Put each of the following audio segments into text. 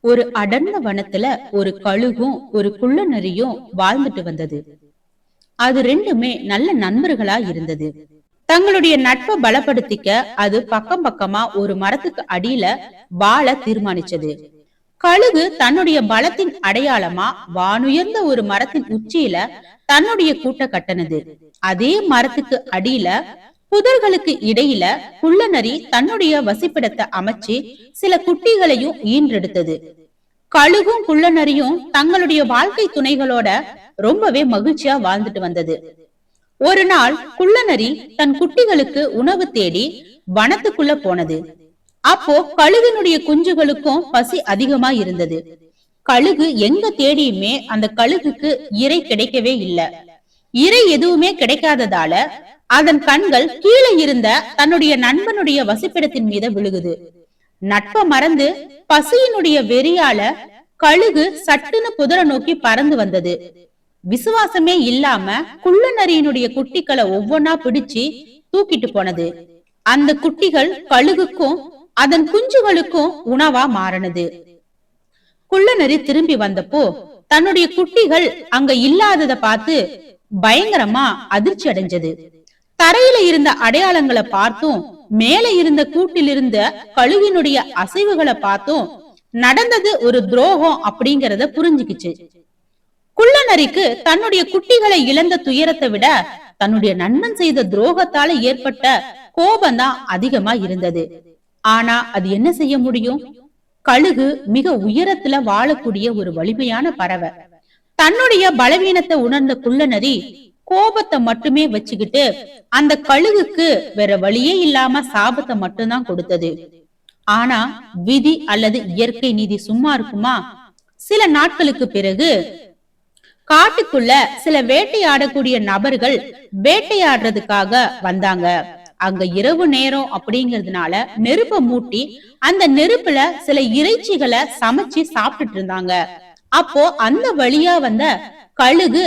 ஒரு அடர்ந்த வனத்துல ஒரு கழுகும் ஒரு குள்ள நரியும் வாழ்ந்துட்டு வந்தது. அது ரெண்டுமே நல்ல நண்பர்களா இருந்தது. தங்களுடைய நட்பை பலப்படுத்திக்க அது பக்கம் பக்கமா ஒரு மரத்துக்கு அடியில வாழ தீர்மானிச்சது. கழுகு தன்னுடைய பலத்தின் அடையாளமா வானுயர்ந்த ஒரு மரத்தின் உச்சியில தன்னுடைய கூட்ட கட்டனது. அதே மரத்துக்கு அடியில புதர்களுக்கு இடையில குள்ளநரி தன்னுடைய வசிப்பிடத்தை அமைச்சு சில குட்டிகளையும் ஈன்றெடுத்தது. கழுகும் குள்ளநரியும் தங்களுடைய வாழ்க்கை துணைகளோட ரொம்பவே மகிழ்ச்சியா வாழ்ந்துட்டு வந்தது. ஒரு நாள் குள்ளநரி தன் குட்டிகளுக்கு உணவு தேடி வனத்துக்குள்ள போனது. அப்போ கழுகினுடைய குஞ்சுகளுக்கும் பசி அதிகமா இருந்தது. கழுகு எங்க தேடியுமே அந்த கழுகுக்கு இறை கிடைக்கவே இல்லை. இறை எதுவுமே கிடைக்காததால அதன் கண்கள் கீழே இருந்த தன்னுடைய நண்பனுடைய வசிப்பிடத்தின் மீது விழுகுது. நட்ப மறந்து பசியினுடைய வெறியால கழுகு சட்டுன்னு புதர நோக்கி பறந்து வந்தது. விசுவாசமே இல்லாம குள்ள நரியினுடைய குட்டிகளை ஒவ்வொன்னா பிடிச்சு தூக்கிட்டு போனது. அந்த குட்டிகள் கழுகுக்கும் அதன் குஞ்சுகளுக்கும் உணவா மாறினது. குள்ளநரி திரும்பி வந்தப்போ தன்னுடைய குட்டிகள் அங்க இல்லாதத பார்த்து பயங்கரமா அதிர்ச்சி அடைஞ்சது. தரையில இருந்த அடையாளங்களை பார்த்தும் மேல இருந்த கூட்டில் இருந்த கழுவினுடைய அசைவுகளை பார்த்தும் நடந்தது ஒரு துரோகம் அப்படிங்கறத புரிஞ்சுக்கிச்சு. குள்ளநரிக்கு தன்னுடைய குட்டிகளை இழந்த துயரத்தை விட தன்னுடைய நண்பன் செய்த துரோகத்தால ஏற்பட்ட கோபம்தான் அதிகமா இருந்தது. ஆனா அது என்ன செய்ய முடியும்? கழுகு மிக உயரத்துல வாழக்கூடிய ஒரு வலிமையான பறவை. தன்னுடைய பலவீனத்தை உணர்ந்த குள்ளநரி கோபத்தை மட்டுமே வச்சுக்கிட்டு அந்த கழுகுக்கு வேற வழியே இல்லாம சாபத்தை மட்டும்தான் கொடுத்தது. ஆனா விதி அல்லது இயற்கை நீதி சும்மா இருக்குமா? சில நாட்களுக்கு பிறகு காட்டுக்குள்ள சில வேட்டையாடக்கூடிய நபர்கள் வேட்டையாடுறதுக்காக வந்தாங்க. அங்க இரவு நேரம் அப்படிங்கறதுனால நெருப்ப மூட்டி அந்த நெருப்புல சில இறைச்சிகளை சமைச்சு சாப்பிட்டுட்டு இருந்தாங்க. அப்போ அந்த வழியா வந்த கழுகு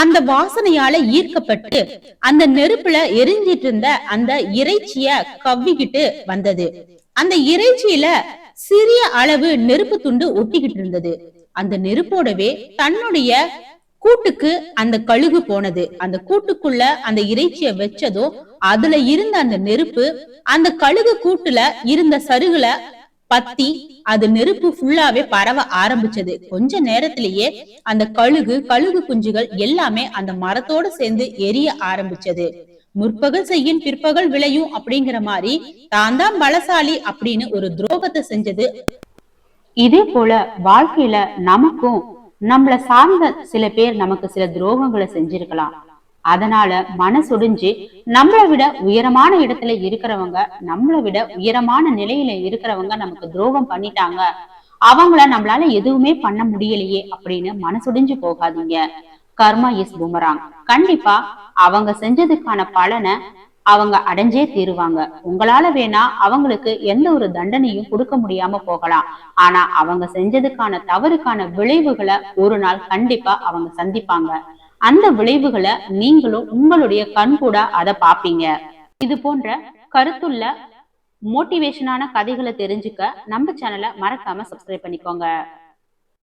அந்த வாசனையால ஈர்க்கப்பட்டு அந்த நெருப்புல எரிஞ்சிட்டு இருந்த அந்த இறைச்சிய கவ்விக்கிட்டு வந்தது. அந்த இறைச்சியில சிறிய அளவு நெருப்பு துண்டு ஒட்டிக்கிட்டு இருந்தது. அந்த நெருப்போடவே தன்னுடைய கூட்டுக்கு அந்த கழுகு போனது. அந்த கூட்டுக்குள்ள அந்த இறைச்சிய வச்சதோ அதுல இருந்த அந்த நெருப்பு அந்த கழுகு கூட்டுல இருந்த சருகுல பத்தி அது நெருப்பு ஃபுல்லாவே பரவ ஆரம்பிச்சது. கொஞ்ச நேரத்திலேயே அந்த கழுகு கழுகு குஞ்சுகள் எல்லாமே அந்த மரத்தோட சேர்ந்து எரிய ஆரம்பிச்சது. முற்பகல் செய்யும் பிற்பகல் விளையும் அப்படிங்கிற மாதிரி தான் தான் பலசாலி அப்படின்னு ஒரு துரோகத்தை செஞ்சது. இதே போல வாழ்க்கையில நமக்கும் நம்மள சார்ந்த சில பேர் நமக்கு சில துரோகங்களை செஞ்சிருக்கலாம். அதனால மனசுடிஞ்சு நம்மளை விட உயரமான இடத்துல இருக்கிறவங்க நம்மளை விட உயரமான நிலையில இருக்கிறவங்க நமக்கு துரோகம் பண்ணிட்டாங்க. அவங்கள நம்மளால எதுவுமே பண்ண முடியலையே அப்படின்னு மனசுடிஞ்சு போகாதீங்க. Karma is boomerang. கண்டிப்பா அவங்க செஞ்சதுக்கான பலனை அவங்க அடைஞ்சே தீருவாங்க. உங்களால வேணா அவங்களுக்கு எந்த ஒரு தண்டனையும் கொடுக்க முடியாம போகலாம். ஆனா அவங்க செஞ்சதுக்கான தவறுக்கான விளைவுகளை ஒரு நாள் கண்டிப்பா அவங்க சந்திப்பாங்க. அந்த விளைவுகளை நீங்களும் உங்களுடைய கண் கூட அதை பாப்பீங்க இது போன்ற கருத்துள்ள மோட்டிவேஷனான கதைகளை தெரிஞ்சுக்க நம்ம சேனலை மறக்காம சப்ஸ்கிரைப் பண்ணிக்கோங்க.